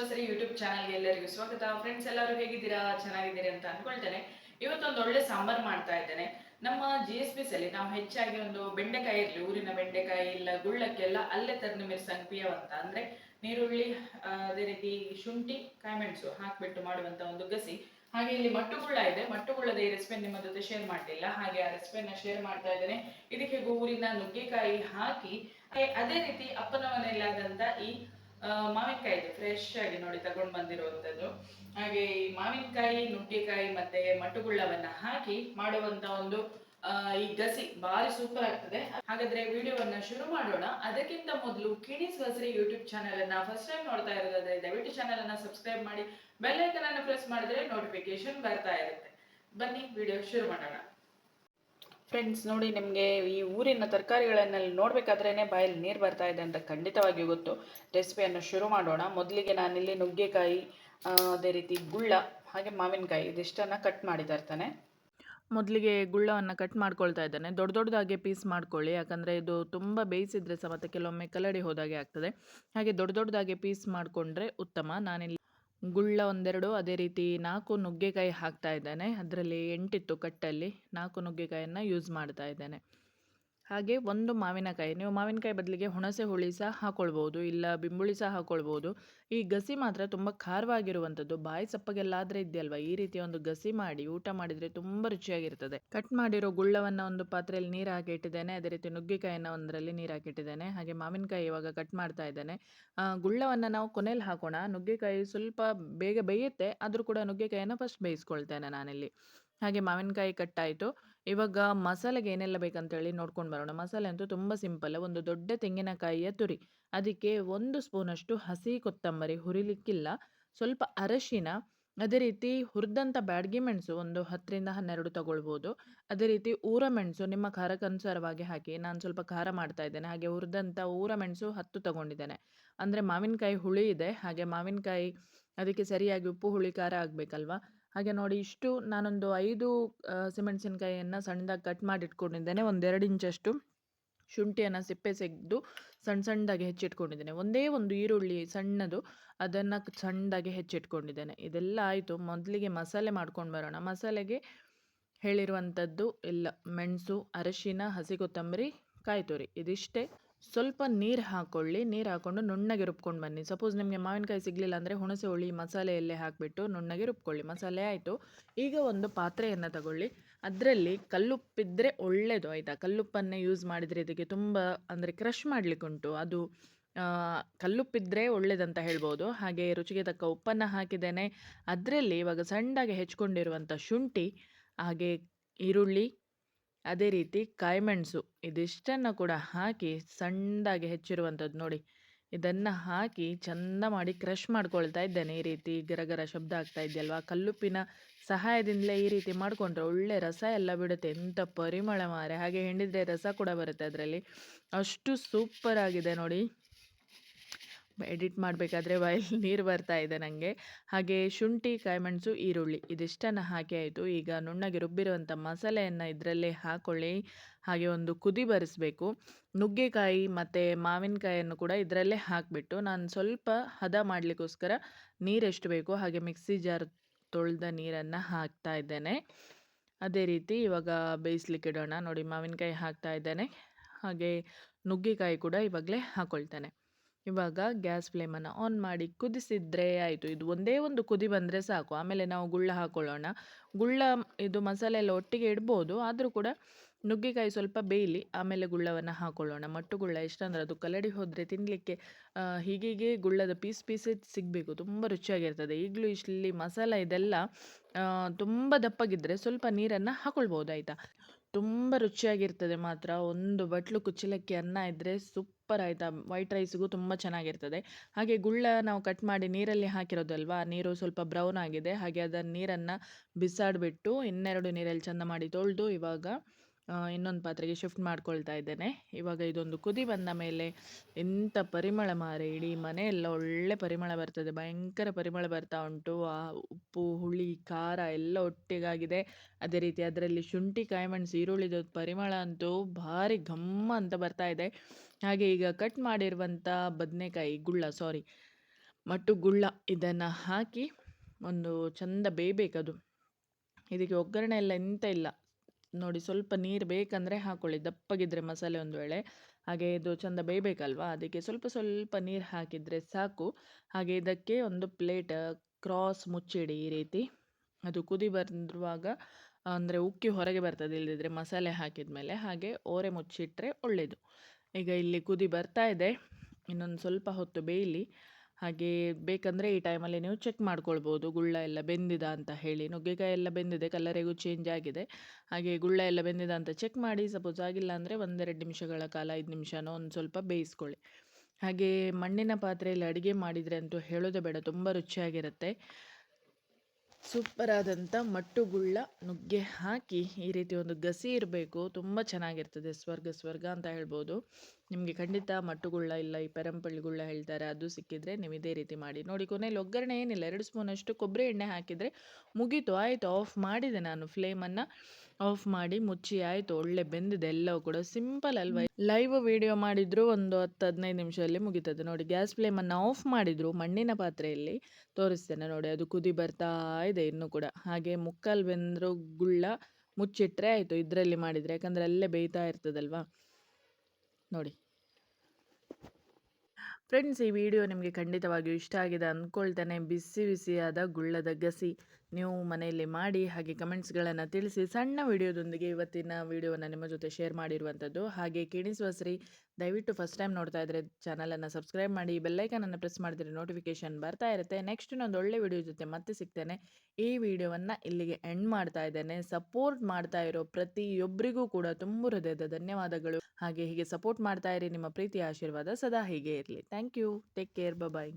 ಹೊಸರಿ YouTube ಚಾನಲ್ಗೆ ಎಲ್ಲರಿಗೂ ಸ್ವಾಗತ. ಫ್ರೆಂಡ್ಸ್ ಎಲ್ಲರೂ ಹೇಗಿದ್ದೀರಾ? ಚೆನ್ನಾಗಿದ್ದೀರಿ ಅಂತ ಅನ್ಕೊಳ್ತೇನೆ ಇವತ್ತೊಂದು ಒಳ್ಳೆ ಸಾಂಬಾರ್ ಮಾಡ್ತಾ ಇದ್ದೇನೆ. ನಮ್ಮ ಜಿ ಎಸ್ ಬಿ ಸಲ್ಲಿ ನಾವು ಹೆಚ್ಚಾಗಿ ಒಂದು ಬೆಂಡೆಕಾಯಿ ಇರಲಿ, ಊರಿನ ಬೆಂಡೆಕಾಯಿ ಇಲ್ಲ, ಗುಳ್ಳಕ್ಕೆಲ್ಲ ಅಲ್ಲೇ ತರ್ನ ಮಿರ್ಸಂಗ್ ಪಿಯವಂತ ಅಂದ್ರೆ ನೀರುಳ್ಳಿ ಅದೇ ರೀತಿ ಶುಂಠಿ, ಕಾಯಿಮೆಣಸು ಹಾಕ್ಬಿಟ್ಟು ಮಾಡುವಂತ ಒಂದು ಗಸಿ. ಹಾಗೆ ಇಲ್ಲಿ ಮಟ್ಟುಗುಳ್ಳ ಇದೆ. ಮಟ್ಟುಗುಳ್ಳದ ಈ ರೆಸಿಪಿ ನಿಮ್ಮ ಜೊತೆ ಶೇರ್ ಮಾಡಲಿಲ್ಲ. ಹಾಗೆ ಆ ರೆಸಿಪಿಯನ್ನ ಶೇರ್ ಮಾಡ್ತಾ ಇದ್ದೇನೆ. ಇದಕ್ಕೆ ಊರಿನ ನುಗ್ಗೆಕಾಯಿ ಹಾಕಿ ಅದೇ ರೀತಿ ಅಪ್ಪನ ಈ ಆ, ಮಾವಿನಕಾಯಿ ಇದೆ ಫ್ರೆಶ್ ಆಗಿ ನೋಡಿ ತಗೊಂಡು ಬಂದಿರುವಂತದ್ದು. ಹಾಗೆ ಈ ಮಾವಿನಕಾಯಿ ನುಗ್ಗೆಕಾಯಿ ಮತ್ತೆ ಮಟುಗುಳ್ಳವನ್ನ ಹಾಕಿ ಮಾಡುವಂತ ಒಂದು ಈ ಗಸಿ ಬಾರಿ ಸೂಪರ್ ಆಗ್ತದೆ. ಹಾಗಾದ್ರೆ ವಿಡಿಯೋವನ್ನ ಶುರು ಮಾಡೋಣ. ಅದಕ್ಕಿಂತ ಮೊದಲು ಕಿಣಿಸ್ ಗಸರಿ ಯೂಟ್ಯೂಬ್ ಚಾನೆಲ್ ಅನ್ನ ಫಸ್ಟ್ ಟೈಮ್ ನೋಡ್ತಾ ಇರೋದಾದ್ರೆ ದಯವಿಟ್ಟು ಚಾನೆಲ್ ಅನ್ನ ಸಬ್ಸ್ಕ್ರೈಬ್ ಮಾಡಿ ಬೆಲ್ ಐಕನ್ ಅನ್ನು ಪ್ರೆಸ್ ಮಾಡಿದ್ರೆ ನೋಟಿಫಿಕೇಶನ್ ಬರ್ತಾ ಇರುತ್ತೆ. ಬನ್ನಿ ವಿಡಿಯೋ ಶುರು ಮಾಡೋಣ. ಫ್ರೆಂಡ್ಸ್ ನೋಡಿ ನಿಮಗೆ ಈ ಊರಿನ ತರಕಾರಿಗಳನ್ನೆಲ್ಲ ನೋಡಬೇಕಾದ್ರೇ ಬಾಯಲ್ಲಿ ನೀರು ಬರ್ತಾ ಇದೆ ಅಂತ ಖಂಡಿತವಾಗಿಯೂ ಗೊತ್ತು. ರೆಸಿಪಿಯನ್ನು ಶುರು ಮಾಡೋಣ. ಮೊದಲಿಗೆ ನಾನಿಲ್ಲಿ ನುಗ್ಗೆಕಾಯಿ ಅದೇ ರೀತಿ ಗುಳ್ಳ, ಹಾಗೆ ಮಾವಿನಕಾಯಿ ಇದಿಷ್ಟನ್ನು ಕಟ್ ಮಾಡಿದ ಇರ್ತಾನೆ ಮೊದಲಿಗೆ ಗುಳ್ಳವನ್ನು ಕಟ್ ಮಾಡ್ಕೊಳ್ತಾ ಇದ್ದಾನೆ. ದೊಡ್ಡ ದೊಡ್ಡದಾಗೆ ಪೀಸ್ ಮಾಡ್ಕೊಳ್ಳಿ. ಯಾಕಂದರೆ ಇದು ತುಂಬ ಬೇಯಿಸಿದ್ರೆ ಸಹ ಮತ್ತೆ ಕೆಲವೊಮ್ಮೆ ಕಲಡಿ ಹೋದಾಗೆ ಆಗ್ತದೆ. ಹಾಗೆ ದೊಡ್ಡ ದೊಡ್ಡದಾಗಿ ಪೀಸ್ ಮಾಡಿಕೊಂಡ್ರೆ ಉತ್ತಮ. ನಾನಿಲ್ಲಿ ಗುಳ್ಳ ಒಂದೆರಡು, ಅದೇ ರೀತಿ ನಾಲ್ಕು ನುಗ್ಗೆಕಾಯಿ ಹಾಕ್ತಾ ಇದ್ದಾನೆ. ಅದರಲ್ಲಿ ಎಂಟಿತ್ತು ಕಟ್ಟಲ್ಲಿ ನಾಲ್ಕು ನುಗ್ಗೆಕಾಯಿಯನ್ನು ಯೂಸ್ ಮಾಡ್ತಾ ಇದ್ದೇನೆ. ಹಾಗೆ ಒಂದು ಮಾವಿನಕಾಯಿ. ನೀವು ಮಾವಿನಕಾಯಿ ಬದಲಿಗೆ ಹುಣಸೆ ಹುಳಿ ಸಹ ಹಾಕ್ಕೊಳ್ಬೋದು ಇಲ್ಲ ಬಿಂಬುಳಿ ಸಹ ಹಾಕ್ಕೊಳ್ಬೋದು ಈ ಗಸಿ ಮಾತ್ರ ತುಂಬ ಖಾರವಾಗಿರುವಂಥದ್ದು ಬಾಯಿ ಸಪ್ಪಗೆಲ್ಲ ಆದರೆ ಇದೆಯಲ್ವಾ? ಈ ರೀತಿ ಒಂದು ಗಸಿ ಮಾಡಿ, ಊಟ ಮಾಡಿದರೆ ತುಂಬ ರುಚಿಯಾಗಿರ್ತದೆ. ಕಟ್ ಮಾಡಿರೋ ಗುಳ್ಳವನ್ನು ಒಂದು ಪಾತ್ರೆಯಲ್ಲಿ ನೀರು ಹಾಕಿ ಇಟ್ಟಿದ್ದೇನೆ. ಅದೇ ರೀತಿ ನುಗ್ಗೆಕಾಯನ್ನು ಒಂದರಲ್ಲಿ ನೀರು ಹಾಕಿಟ್ಟಿದ್ದೇನೆ ಹಾಗೆ ಮಾವಿನಕಾಯಿ ಇವಾಗ ಕಟ್ ಮಾಡ್ತಾ ಇದ್ದೇನೆ. ಗುಳ್ಳವನ್ನು ನಾವು ಕೊನೆಯಲ್ಲಿ ಹಾಕೋಣ. ನುಗ್ಗೆಕಾಯಿ ಸ್ವಲ್ಪ ಬೇಗ ಬೇಯುತ್ತೆ. ಆದರೂ ಕೂಡ ನುಗ್ಗೆಕಾಯನ್ನು ಫಸ್ಟ್ ಬೇಯಿಸ್ಕೊಳ್ತೇನೆ ನಾನಿಲ್ಲಿ. ಹಾಗೆ ಮಾವಿನಕಾಯಿ ಕಟ್ಟಾಯಿತು ಇವಾಗ ಮಸಾಲೆಗೆ ಏನೆಲ್ಲ ಬೇಕಂತೇಳಿ ನೋಡ್ಕೊಂಡು ಬರೋಣ. ಮಸಾಲೆ ಅಂತೂ ತುಂಬ ಸಿಂಪಲ್, ಒಂದು ದೊಡ್ಡ ತೆಂಗಿನಕಾಯಿಯ ತುರಿ. ಅದಕ್ಕೆ ಒಂದು ಸ್ಪೂನಷ್ಟು ಹಸಿ ಕೊತ್ತಂಬರಿ ಹುರಿಲಿಕ್ಕಿಲ್ಲ. ಸ್ವಲ್ಪ ಅರಶಿನ, ಅದೇ ರೀತಿ ಹುರಿದಂಥ ಬ್ಯಾಡಗಿ ಮೆಣಸು ಒಂದು ಹತ್ತರಿಂದ ಹನ್ನೆರಡು ತಗೊಳ್ಬೋದು. ಅದೇ ರೀತಿ ಊರ ಮೆಣಸು ನಿಮ್ಮ ಖಾರಕ್ಕನುಸಾರವಾಗಿ ಹಾಕಿ. ನಾನು ಸ್ವಲ್ಪ ಖಾರ ಮಾಡ್ತಾ ಇದ್ದೇನೆ. ಹಾಗೆ ಹುರಿದಂಥ ಊರ ಮೆಣಸು ಹತ್ತು ತಗೊಂಡಿದ್ದೇನೆ. ಅಂದರೆ ಮಾವಿನಕಾಯಿ ಹುಳಿ ಇದೆ. ಹಾಗೆ ಮಾವಿನಕಾಯಿ, ಅದಕ್ಕೆ ಸರಿಯಾಗಿ ಉಪ್ಪು, ಹುಳಿ, ಖಾರ ಆಗಬೇಕಲ್ವಾ? ಹಾಗೆ ನೋಡಿ ಇಷ್ಟು ನಾನೊಂದು ಐದು ಸಿಮೆಣಸಿನಕಾಯಿಯನ್ನು ಸಣ್ಣದಾಗಿ ಕಟ್ ಮಾಡಿ ಇಟ್ಕೊಂಡಿದ್ದೇನೆ ಒಂದೆರಡು ಇಂಚಷ್ಟು ಶುಂಠಿಯನ್ನು ಸಿಪ್ಪೆ ತೆಗೆದು ಸಣ್ಣ ಸಣ್ಣದಾಗಿ ಹೆಚ್ಚಿಟ್ಕೊಂಡಿದ್ದೇನೆ. ಒಂದೇ ಒಂದು ಈರುಳ್ಳಿ ಸಣ್ಣದು, ಅದನ್ನು ಸಣ್ಣದಾಗಿ ಹೆಚ್ಚಿಟ್ಕೊಂಡಿದ್ದೇನೆ. ಇದೆಲ್ಲ ಆಯಿತು. ಮೊದಲಿಗೆ ಮಸಾಲೆ ಮಾಡ್ಕೊಂಡು ಬರೋಣ. ಮಸಾಲೆಗೆ ಹೇಳಿರುವಂಥದ್ದು ಎಲ್ಲ ಮೆಣಸು, ಅರಶಿನ, ಹಸಿ ಕೊತ್ತಂಬರಿ, ಕಾಯಿ ತುರಿ. ಇದಿಷ್ಟೇ. ಸ್ವಲ್ಪ ನೀರು ಹಾಕ್ಕೊಳ್ಳಿ ನೀರು ಹಾಕ್ಕೊಂಡು ನುಣ್ಣಗೆ ರುಬ್ಕೊಂಡು ಬನ್ನಿ. ಸಪೋಸ್ ನಿಮಗೆ ಮಾವಿನಕಾಯಿ ಸಿಗಲಿಲ್ಲ ಅಂದರೆ ಹುಣಸೆ ಹುಳಿ ಮಸಾಲೆಯಲ್ಲೇ ಹಾಕಿಬಿಟ್ಟು ನುಣ್ಣಗೆ ರುಬ್ಕೊಳ್ಳಿ. ಮಸಾಲೆ ಆಯಿತು. ಈಗ ಒಂದು ಪಾತ್ರೆಯನ್ನು ತಗೊಳ್ಳಿ. ಅದರಲ್ಲಿ ಕಲ್ಲುಪ್ಪಿದ್ರೆ ಒಳ್ಳೆಯದು ಆಯಿತಾ? ಕಲ್ಲುಪ್ಪನ್ನೇ ಯೂಸ್ ಮಾಡಿದರೆ ಇದಕ್ಕೆ ತುಂಬ ಅಂದರೆ ಕ್ರಷ್ ಮಾಡಲಿಕ್ಕುಂಟು ಅದು ಕಲ್ಲುಪ್ಪಿದ್ದರೆ ಒಳ್ಳೇದಂತ ಹೇಳ್ಬೋದು. ಹಾಗೆ ರುಚಿಗೆ ತಕ್ಕ ಉಪ್ಪನ್ನು ಹಾಕಿದ್ದೇನೆ. ಅದರಲ್ಲಿ ಇವಾಗ ಸಣ್ಣಗೆ ಹೆಚ್ಕೊಂಡಿರುವಂಥ ಶುಂಠಿ, ಹಾಗೆ ಈರುಳ್ಳಿ ಅದೇ ರೀತಿ ಕಾಯಿಮೆಣಸು ಇದಿಷ್ಟನ್ನು ಕೂಡ ಹಾಕಿ ಸಣ್ಣದಾಗಿ ಹೆಚ್ಚಿರುವಂಥದ್ದು ನೋಡಿ. ಇದನ್ನು ಹಾಕಿ ಚಂದ ಮಾಡಿ ಕ್ರಷ್ ಮಾಡ್ಕೊಳ್ತಾ ಇದ್ದೇನೆ ಈ ರೀತಿ ಗರಗರ ಶಬ್ದ ಆಗ್ತಾ ಇದೆಯಲ್ವಾ? ಕಲ್ಲುಪ್ಪಿನ ಸಹಾಯದಿಂದಲೇ ಈ ರೀತಿ ಮಾಡಿಕೊಂಡ್ರೆ ಒಳ್ಳೆ ರಸ ಎಲ್ಲ ಬಿಡುತ್ತೆ. ಎಂಥ ಪರಿಮಳ ಮಾರೆ. ಹಾಗೆ ಹಿಂಡಿದ್ರೆ ರಸ ಕೂಡ ಬರುತ್ತೆ ಅದರಲ್ಲಿ. ಅಷ್ಟು ಸೂಪರ್ ಆಗಿದೆ ನೋಡಿ. ಎಡಿಟ್ ಮಾಡಬೇಕಾದ್ರೆ ವೈಲ್ ನೀರು ಬರ್ತಾ ಇದೆ ನನಗೆ ಹಾಗೆ ಶುಂಠಿ, ಕಾಯಿಮೆಣಸು, ಈರುಳ್ಳಿ ಇದಿಷ್ಟನ್ನು ಹಾಕಿ ಆಯಿತು. ಈಗ ನುಣ್ಣಗೆ ರುಬ್ಬಿರುವಂಥ ಮಸಾಲೆಯನ್ನು ಇದರಲ್ಲೇ ಹಾಕ್ಕೊಳ್ಳಿ ಹಾಗೆ ಒಂದು ಕುದಿ ಬರಿಸಬೇಕು. ನುಗ್ಗೆಕಾಯಿ ಮತ್ತು ಮಾವಿನಕಾಯಿಯನ್ನು ಕೂಡ ಇದರಲ್ಲೇ ಹಾಕಿಬಿಟ್ಟು ನಾನು ಸ್ವಲ್ಪ ಹದ ಮಾಡಲಿಕ್ಕೋಸ್ಕರ ನೀರೆಷ್ಟು ಬೇಕು ಹಾಗೆ ಮಿಕ್ಸಿ ಜಾರ್ ತೊಳೆದ ನೀರನ್ನು ಹಾಕ್ತಾ ಇದ್ದೇನೆ. ಅದೇ ರೀತಿ ಇವಾಗ ಬೇಯಿಸ್ಲಿಕ್ಕೆ ಇಡೋಣ. ನೋಡಿ ಮಾವಿನಕಾಯಿ ಹಾಕ್ತಾ ಇದ್ದೇನೆ. ಹಾಗೆ ನುಗ್ಗೆಕಾಯಿ ಕೂಡ ಇವಾಗಲೇ ಹಾಕ್ಕೊಳ್ತೇನೆ ಇವಾಗ ಗ್ಯಾಸ್ ಫ್ಲೇಮನ್ನು ಆನ್ ಮಾಡಿ ಕುದಿಸಿದ್ರೆ ಆಯಿತು. ಇದು ಒಂದೇ ಒಂದು ಕುದಿ ಬಂದರೆ ಸಾಕು. ಆಮೇಲೆ ನಾವು ಗುಳ್ಳ ಹಾಕ್ಕೊಳ್ಳೋಣ ಗುಳ್ಳ, ಇದು ಮಸಾಲೆ ಎಲ್ಲ ಒಟ್ಟಿಗೆ ಇಡ್ಬೋದು. ಆದರೂ ಕೂಡ ನುಗ್ಗೆಕಾಯಿ ಸ್ವಲ್ಪ ಬೇಯಲಿ. ಆಮೇಲೆ ಗುಳ್ಳವನ್ನು ಹಾಕ್ಕೊಳ್ಳೋಣ ಮಟ್ಟು ಗುಳ್ಳ ಎಷ್ಟಂದ್ರೆ ಅದು ಕಲಡಿ ಹೋದರೆ ತಿನ್ನಲಿಕ್ಕೆ ಹೀಗೀಗೆ ಗುಳ್ಳದ ಪೀಸ್ ಪೀಸೇ ಸಿಗಬೇಕು. ತುಂಬ ರುಚಿಯಾಗಿರ್ತದೆ. ಈಗಲೂ ಇಲ್ಲಿ ಮಸಾಲ ಇದೆಲ್ಲ ತುಂಬ ದಪ್ಪಗಿದ್ದರೆ ಸ್ವಲ್ಪ ನೀರನ್ನು ಹಾಕ್ಕೊಳ್ಬೋದು ಆಯಿತಾ? ತುಂಬ ರುಚಿಯಾಗಿರ್ತದೆ ಮಾತ್ರ. ಒಂದು ಬಟ್ಲು ಕುಚ್ಚಲಕ್ಕಿ ಅನ್ನ ಇದ್ದರೆ ಸೂಪರ್ ಆಯಿತಾ. ವೈಟ್ ರೈಸ್ಗೂ ತುಂಬ ಚೆನ್ನಾಗಿರ್ತದೆ. ಹಾಗೆ ಗುಳ್ಳ ನಾವು ಕಟ್ ಮಾಡಿ ನೀರಲ್ಲಿ ಹಾಕಿರೋದಲ್ವಾ ನೀರು ಸ್ವಲ್ಪ ಬ್ರೌನ್ ಆಗಿದೆ. ಹಾಗೆ ಅದನ್ನು ನೀರನ್ನು ಬಿಸಾಡಿಬಿಟ್ಟು ಇನ್ನೆರಡು ನೀರಲ್ಲಿ ಚಂದ ಮಾಡಿ ತೊಳೆದು ಇವಾಗ ಇನ್ನೊಂದು ಪಾತ್ರೆಗೆ ಶಿಫ್ಟ್ ಮಾಡ್ಕೊಳ್ತಾ ಇದ್ದೇನೆ. ಇವಾಗ ಇದೊಂದು ಕುದಿ ಬಂದ ಮೇಲೆ ಎಂಥ ಪರಿಮಳ ಮಾರೆ, ಇಡೀ ಮನೆಯೆಲ್ಲ ಒಳ್ಳೆ ಪರಿಮಳ ಬರ್ತದೆ. ಭಯಂಕರ ಪರಿಮಳ ಬರ್ತಾ ಉಂಟು. ಆ ಉಪ್ಪು, ಹುಳಿ, ಖಾರ ಎಲ್ಲ ಒಟ್ಟಿಗಾಗಿದೆ. ಅದೇ ರೀತಿ ಅದರಲ್ಲಿ ಶುಂಠಿ, ಕಾಯಿಮೆಣಸು ಈರುಳ್ಳಿದ ಪರಿಮಳ ಅಂತೂ ಭಾರಿ ಘಮ್ಮ ಅಂತ ಬರ್ತಾ ಇದೆ. ಹಾಗೆ ಈಗ ಕಟ್ ಮಾಡಿರುವಂಥ ಬದನೆಕಾಯಿ, ಗುಳ್ಳ ಸಾರಿ ಮಟ್ಟು ಗುಳ್ಳ ಇದನ್ನು ಹಾಕಿ ಒಂದು ಚಂದ ಬೇಯಬೇಕದು. ಇದಕ್ಕೆ ಒಗ್ಗರಣೆ ಎಲ್ಲ ಎಂತ ಇಲ್ಲ. ನೋಡಿ ಸ್ವಲ್ಪ ನೀರು ಬೇಕಂದರೆ ಹಾಕ್ಕೊಳ್ಳಿ ದಪ್ಪಗಿದ್ರೆ ಮಸಾಲೆ ಒಂದು ವೇಳೆ. ಹಾಗೆ ಇದು ಚಂದ ಬೇಯಬೇಕಲ್ವಾ? ಅದಕ್ಕೆ ಸ್ವಲ್ಪ ಸ್ವಲ್ಪ ನೀರು ಹಾಕಿದರೆ ಸಾಕು. ಹಾಗೆ ಇದಕ್ಕೆ ಒಂದು ಪ್ಲೇಟ್ ಕ್ರಾಸ್ ಮುಚ್ಚಿಡಿ ಈ ರೀತಿ. ಅದು ಕುದಿ ಬಂದಿರುವಾಗ, ಅಂದರೆ ಉಕ್ಕಿ ಹೊರಗೆ ಬರ್ತದೆ ಇಲ್ಲದಿದ್ದರೆ ಮಸಾಲೆ ಹಾಕಿದ ಮೇಲೆ ಹಾಗೆ ಓರೆ ಮುಚ್ಚಿಟ್ಟರೆ ಒಳ್ಳೆಯದು ಈಗ ಇಲ್ಲಿ ಕುದಿ ಬರ್ತಾ ಇದೆ. ಇನ್ನೊಂದು ಸ್ವಲ್ಪ ಹೊತ್ತು ಬೇಯಲಿ. ಹಾಗೆ ಬೇಕಂದರೆ ಈ ಟೈಮಲ್ಲಿ ನೀವು ಚೆಕ್ ಮಾಡ್ಕೊಳ್ಬೋದು. ಗುಳ್ಳ ಎಲ್ಲ ಬೆಂದಿದ ಅಂತ ಹೇಳಿ. ನುಗ್ಗೆಕಾಯಿ ಎಲ್ಲ ಬೆಂದಿದೆ ಕಲರಿಗೂ ಚೇಂಜ್ ಆಗಿದೆ. ಹಾಗೆ ಗುಳ್ಳ ಎಲ್ಲ ಬೆಂದಿದ ಅಂತ ಚೆಕ್ ಮಾಡಿ ಸಪೋಸ್ ಆಗಿಲ್ಲ ಅಂದರೆ ಒಂದೆರಡು ನಿಮಿಷಗಳ ಕಾಲ, ಐದು ನಿಮಿಷನೋ ಒಂದು ಸ್ವಲ್ಪ ಬೇಯಿಸ್ಕೊಳ್ಳಿ. ಹಾಗೆ ಮಣ್ಣಿನ ಪಾತ್ರೆಯಲ್ಲಿ ಅಡುಗೆ ಮಾಡಿದರೆ ಅಂತೂ ಹೇಳೋದೇ ಬೇಡ, ತುಂಬ ರುಚಿಯಾಗಿರುತ್ತೆ. ಸೂಪರಾದಂಥ ಮಟ್ಟುಗುಳ್ಳ ನುಗ್ಗೆ ಹಾಕಿ ಈ ರೀತಿ ಒಂದು ಗಸಿ ಇರಬೇಕು. ತುಂಬ ಚೆನ್ನಾಗಿರ್ತದೆ ಸ್ವರ್ಗ ಸ್ವರ್ಗ ಅಂತ ಹೇಳ್ಬೋದು. ನಿಮಗೆ ಖಂಡಿತ ಮಟ್ಟುಗುಳ್ಳ ಇಲ್ಲ, ಈ ಪೆರಂಪಳ್ಳಿಗುಳ್ಳ ಹೇಳ್ತಾರೆ, ಅದು ಸಿಕ್ಕಿದ್ರೆ ನೀವು ಇದೇ ರೀತಿ ಮಾಡಿ. ನೋಡಿ, ಕೊನೆಯಲ್ಲಿ ಒಗ್ಗರಣೆ ಏನಿಲ್ಲ, ಎರಡು ಸ್ಪೂನಷ್ಟು ಕೊಬ್ಬರಿ ಎಣ್ಣೆ ಹಾಕಿದರೆ ಮುಗೀತು, ಆಯಿತು, ಆಫ್ ಮಾಡಿದೆ ನಾನು ಫ್ಲೇಮನ್ನು. ಆಫ್ ಮಾಡಿ ಮುಚ್ಚಿ, ಆಯ್ತು, ಒಳ್ಳೆ ಬೆಂದಿದೆ, ಎಲ್ಲವೂ ಕೂಡ ಸಿಂಪಲ್ ಅಲ್ವಾ? ಲೈವ್ ವಿಡಿಯೋ ಮಾಡಿದ್ರು ಒಂದು ಹತ್ತು, ಹದಿನೈದು ನಿಮಿಷದಲ್ಲಿ ಮುಗಿತದೆ. ನೋಡಿ ಗ್ಯಾಸ್ ಫ್ಲೇಮನ್ನು ಆಫ್ ಮಾಡಿದ್ರು, ಮಣ್ಣಿನ ಪಾತ್ರೆಯಲ್ಲಿ. ತೋರಿಸ್ತೇನೆ ನೋಡಿ, ಅದು ಕುದಿ ಬರ್ತಾ ಇದೆ ಇನ್ನು ಕೂಡ. ಹಾಗೆ ಮುಕ್ಕಾಲು ಬೆಂದ್ರು ಗುಳ್ಳ ಮುಚ್ಚಿಟ್ರೆ ಆಯಿತು, ಇದರಲ್ಲಿ ಮಾಡಿದರೆ, ಯಾಕಂದ್ರೆ ಅಲ್ಲೇ ಬೇಯ್ತಾ ಇರ್ತದಲ್ವಾ? ನೋಡಿ. ಫ್ರೆಂಡ್ಸ್ ಈ ವಿಡಿಯೋ ನಿಮಗೆ ಖಂಡಿತವಾಗಿಯೂ ಇಷ್ಟ ಆಗಿದೆ ಅಂದ್ಕೊಳ್ತೇನೆ. ಬಿಸಿ, ಬಿಸಿಯಾದ ಗುಳ್ಳದ ಗಸಿ. ನೀವು ಮನೆಯಲ್ಲಿ ಮಾಡಿ ಹಾಗೆ ಕಮೆಂಟ್ಸ್ಗಳನ್ನು ತಿಳಿಸಿ ಸಣ್ಣ ವಿಡಿಯೋದೊಂದಿಗೆ ಇವತ್ತಿನ ವಿಡಿಯೋವನ್ನು ನಿಮ್ಮ ಜೊತೆ ಶೇರ್ ಮಾಡಿರುವಂಥದ್ದು. ಹಾಗೆ ಕಿಣಿಸುವ ದಯವಿಟ್ಟು ಫಸ್ಟ್ ಟೈಮ್ ನೋಡ್ತಾ ಇದ್ದರೆ ಚಾನಲನ್ನು ಸಬ್ಸ್ಕ್ರೈಬ್ ಮಾಡಿ ಬೆಲ್ಲೈಕನನ್ನು ಪ್ರೆಸ್ ಮಾಡಿದರೆ ನೋಟಿಫಿಕೇಶನ್ ಬರ್ತಾ ಇರುತ್ತೆ. ನೆಕ್ಸ್ಟ್ ಇನ್ನೊಂದು ಒಳ್ಳೆ ವಿಡಿಯೋ ಜೊತೆ ಮತ್ತೆ ಸಿಗ್ತೇನೆ. ಈ ವಿಡಿಯೋವನ್ನು ಇಲ್ಲಿಗೆ ಎಂಡ್ ಮಾಡ್ತಾ ಇದ್ದೇನೆ. ಸಪೋರ್ಟ್ ಮಾಡ್ತಾ ಇರೋ ಪ್ರತಿಯೊಬ್ಬರಿಗೂ ಕೂಡ ತುಂಬ ಹೃದಯದ ಧನ್ಯವಾದಗಳು. ಹಾಗೆ ಹೀಗೆ ಸಪೋರ್ಟ್ ಮಾಡ್ತಾ ಇರಿ. ನಿಮ್ಮ ಪ್ರೀತಿಯ ಆಶೀರ್ವಾದ ಸದಾ ಹೀಗೆ ಇರಲಿ. Thank you. Take care. Bye